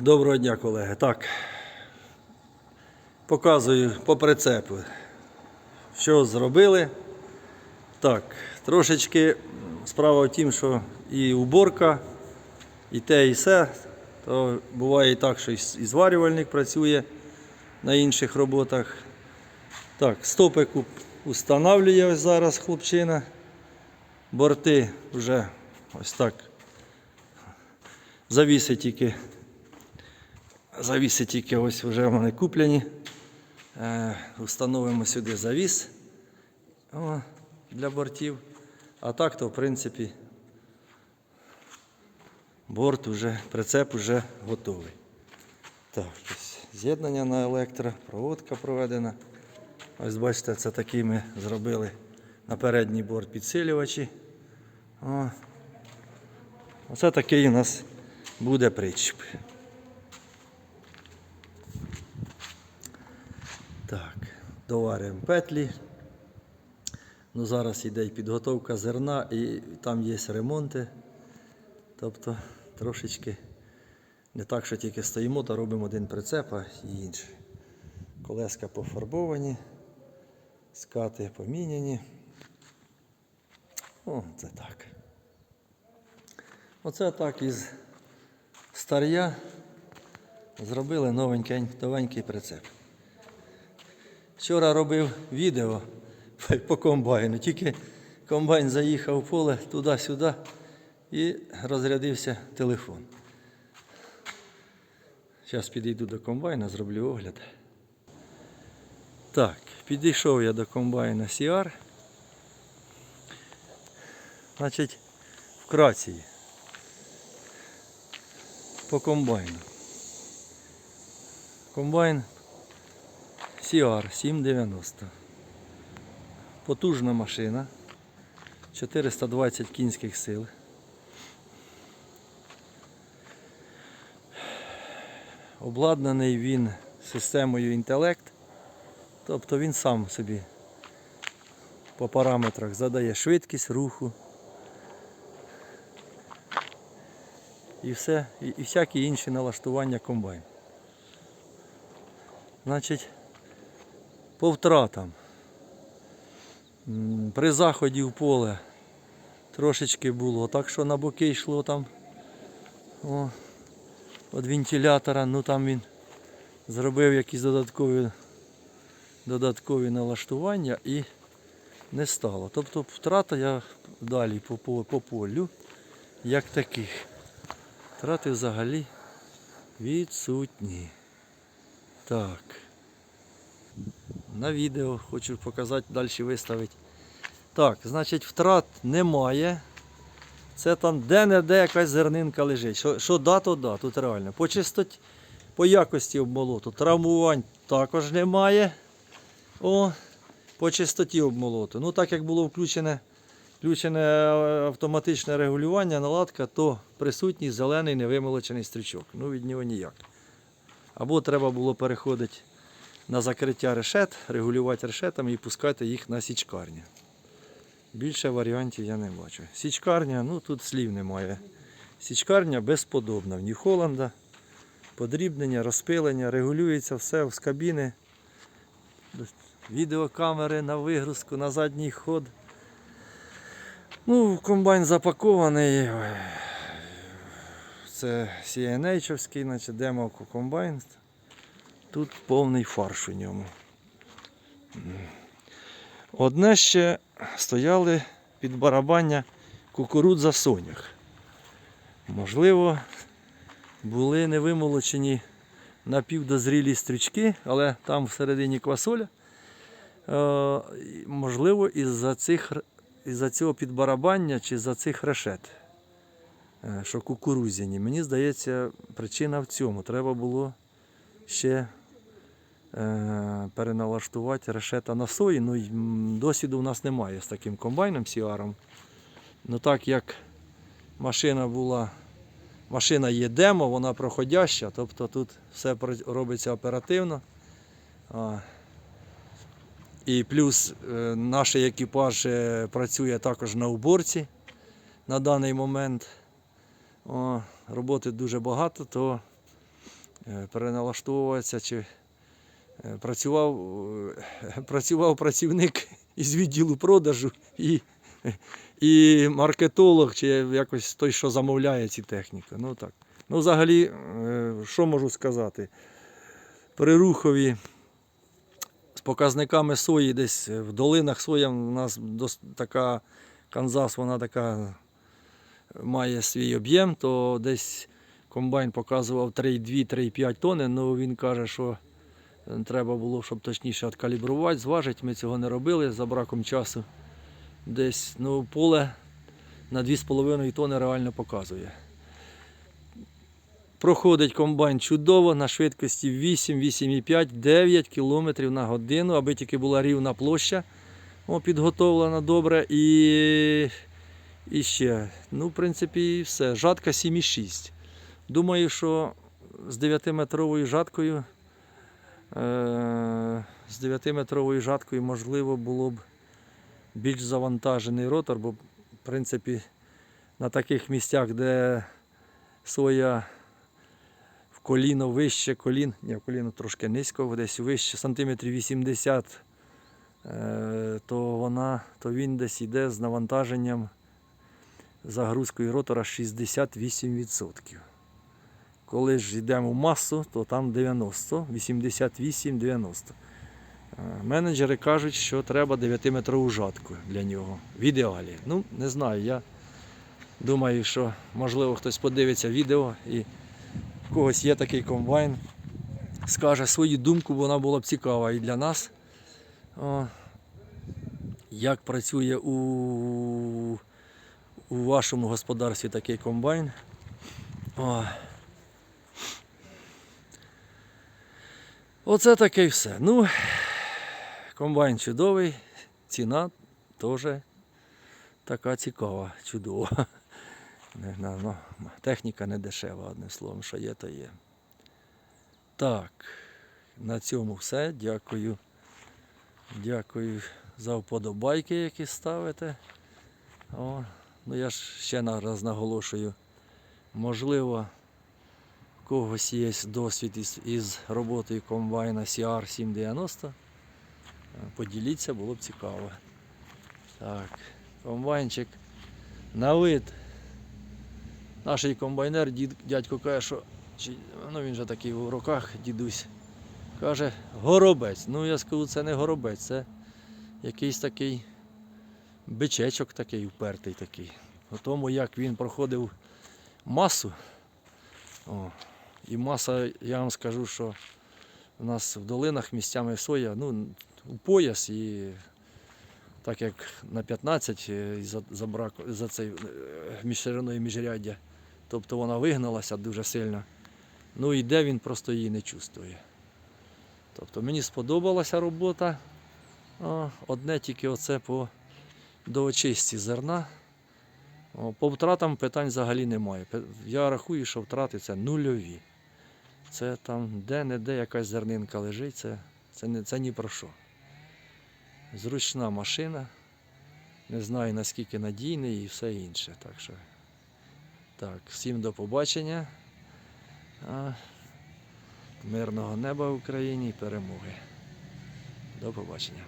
Доброго дня, колеги. Так. Показую по прицепу, що зробили. Так, трошечки справа в тім, що і уборка, і те, і все. То буває і так, що і зварювальник працює на інших роботах. Так, стопик устанавлює ось зараз хлопчина. Борти вже ось так. Завіси тільки. Завіси тільки ось вже в мене куплені. Е, Установимо сюди завіс для бортів. А так то, в принципі, борт уже, прицеп вже готовий. Так, ось з'єднання на електро, проводка проведена. Ось бачите, це такі ми зробили на передній борт підсилювачі. О. Оце такий у нас буде причіп. Так, доварюємо петлі. Ну, зараз йде і підготовка зерна, і там є ремонти. Тобто трошечки не так, що тільки стоїмо та робимо один прицеп, а і інший. Колеска пофарбовані, скати поміняні. О, це так. Оце так із стар'я зробили новенький, новенький прицеп. Вчора робив відео по комбайну, тільки комбайн заїхав в поле туди-сюди і розрядився телефон. Зараз підійду до комбайна, зроблю огляд. Так, підійшов я до комбайна CR. Значить, вкратці. По комбайну. Комбайн CR 790. Потужна машина. 420 кінських сил. Обладнаний він системою інтелект. Тобто він сам собі по параметрах задає швидкість руху. І все, і, і всякі інші налаштування комбайн. Значить, по втратам. При заході в поле трошечки було, так що на боки йшло там о, від вентилятора, ну там він зробив якісь додаткові, додаткові налаштування і не стало. Тобто втрата я далі по, по, по полю як таких. Втрати взагалі відсутні. Так. На відео хочу показати, далі виставити. Так, значить, втрат немає. Це там де-не-де якась зернинка лежить. Що, що да, то да, тут реально. По чистоті, по якості обмолоту. Травмувань також немає. О, по чистоті обмолоту. Ну, так як було включене, включене е, автоматичне регулювання, наладка, то присутній зелений невимолочений стрічок. Ну, від нього ніяк. Або треба було переходити на закриття решет, регулювати решетами і пускати їх на січкарню. Більше варіантів я не бачу. Січкарня, ну тут слів немає. Січкарня безподобна. В Нью-Холланда. Подрібнення, розпилення, регулюється все з кабіни. Відеокамери на вигрузку, на задній ход. Ну, комбайн запакований. Це CNH-овський, демовку комбайн. Тут повний фарш у ньому. Одне ще стояли під барабання кукурудза сонях. Можливо, були невимолочені напівдозрілі стрічки, але там всередині квасоля. Е, можливо, із-за цих, із-за цього підбарабання чи за цих решет, е, що кукурузяні. Мені здається, причина в цьому. Треба було ще переналаштувати решета на сої. Ну, досвіду в нас немає з таким комбайном CR. Ну так як машина була, машина є демо, вона проходяща, тобто тут все робиться оперативно. І плюс е, наш екіпаж е, працює також на уборці на даний момент. О, роботи дуже багато, то е, переналаштовуватися, чи е, працював, е, працював працівник із відділу продажу і, і маркетолог, чи якось той, що замовляє ці техніки. Ну так. Ну, взагалі, е, що можу сказати? При рухові з показниками сої десь в долинах соя у нас така Канзас, вона така має свій об'єм, то десь комбайн показував 3,2-3,5 тонни, ну він каже, що е, треба було, щоб точніше откалібрувати, зважити. Ми цього не робили за браком часу. Десь ну, поле на 2,5 тонни реально показує. Проходить комбайн чудово на швидкості 8, 8,5, 9 км на годину, аби тільки була рівна площа підготовлена добре. І, і ще, ну, в принципі, і все. Жатка 7,6. Думаю, що з 9-метровою жаткою, з 9-метровою жаткою можливо було б більш завантажений ротор, бо, в принципі, на таких місцях, де соя в коліно вище колін, ні, в коліно трошки низько, десь вище, сантиметрів 80, е, то, вона, то він десь йде з навантаженням загрузкою ротора 68%. Коли ж йдемо в масу, то там 90, 88, 90. Е, Менеджери кажуть, що треба 9-метрову жатку для нього. В ідеалі. Ну, не знаю. Я думаю, що можливо хтось подивиться відео і в когось є такий комбайн, скаже свою думку, бо вона була б цікава і для нас. О, як працює у, у вашому господарстві такий комбайн. О. Оце таке й все. Ну, комбайн чудовий, ціна теж така цікава, чудова. Не, ну, техніка не дешева, одним словом, що є, то є. Так, на цьому все. Дякую. Дякую за вподобайки, які ставите. О, ну я ж ще раз наголошую. Можливо, когось є досвід із, із роботою комбайна CR 790. Е, Поділіться, було б цікаво. Так, комбайнчик на вид. Наш комбайнер, дід, дядько каже, що ну він же такий в руках, дідусь. Каже, горобець. Ну я скажу, це не горобець, це якийсь такий бичечок такий впертий такий. У тому, як він проходив масу. О, і маса, я вам скажу, що у нас в долинах місцями соя, ну, у пояс і так як на 15 е, за, за, брак, за цей е, між міжряддя. Тобто вона вигналася дуже сильно. Ну і де він просто її не чувствує. Тобто мені сподобалася робота. Одне тільки оце по доочистці зерна. По втратам питань взагалі немає. Я рахую, що втрати це нульові. Це там де-не-де якась зернинка лежить, це, це, не, це ні про що. Зручна машина. Не знаю наскільки надійний і все інше. Так що так, всім до побачення. А, мирного неба в Україні і перемоги. До побачення.